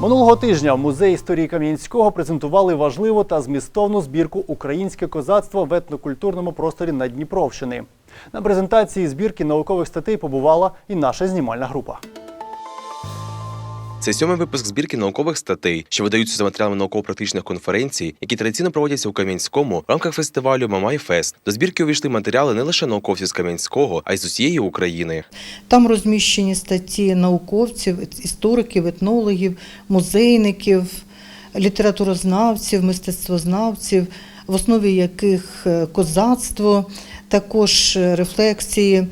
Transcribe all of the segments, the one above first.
Минулого тижня в музеї історії Кам'янського презентували важливу та змістовну збірку Українське козацтво в етнокультурному просторі на Дніпровщини. На презентації збірки наукових статей побувала і наша знімальна група. Це сьомий випуск збірки наукових статей, що видаються за матеріалами науково-практичних конференцій, які традиційно проводяться у Кам'янському в рамках фестивалю Мамай Фест. До збірки увійшли матеріали не лише науковців з Кам'янського, а й з усієї України. Там розміщені статті науковців, істориків, етнологів, музейників, літературознавців, мистецтвознавців, в основі яких е, козацтво, також е, рефлексії е,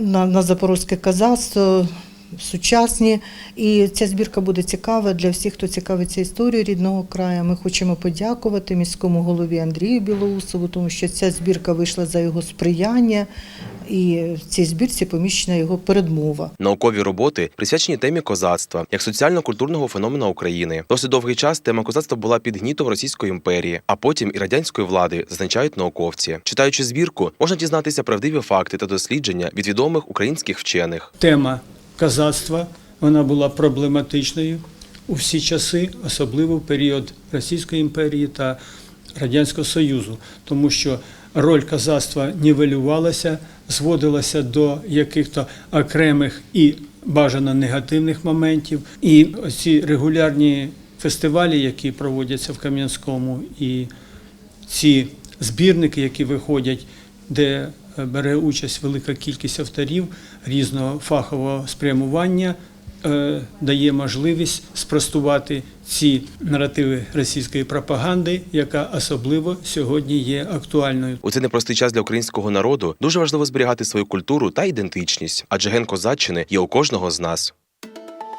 на запорозьке козацтво. Сучасні, і ця збірка буде цікава для всіх, хто цікавиться історією рідного краю. Ми хочемо подякувати міському голові Андрію Білоусову, тому що ця збірка вийшла за його сприяння, і в цій збірці поміщена його передмова. Наукові роботи присвячені темі козацтва як соціально-культурного феномена України. Досить довгий час тема козацтва була під гнітом Російської імперії, а потім і радянської влади, зазначають науковці. Читаючи збірку, можна дізнатися правдиві факти та дослідження від відомих українських вчених. Тема казацтва вона була проблематичною у всі часи, особливо в період Російської імперії та Радянського Союзу, тому що роль казацтва нівелювалася, зводилася до яких-то окремих і бажано негативних моментів. І ці регулярні фестивалі, які проводяться в Кам'янському, і ці збірники, які виходять, де бере участь велика кількість авторів різного фахового спрямування, е, дає можливість спростувати ці наративи російської пропаганди, яка особливо сьогодні є актуальною. У цей непростий час для українського народу дуже важливо зберігати свою культуру та ідентичність, адже ген козаччини є у кожного з нас.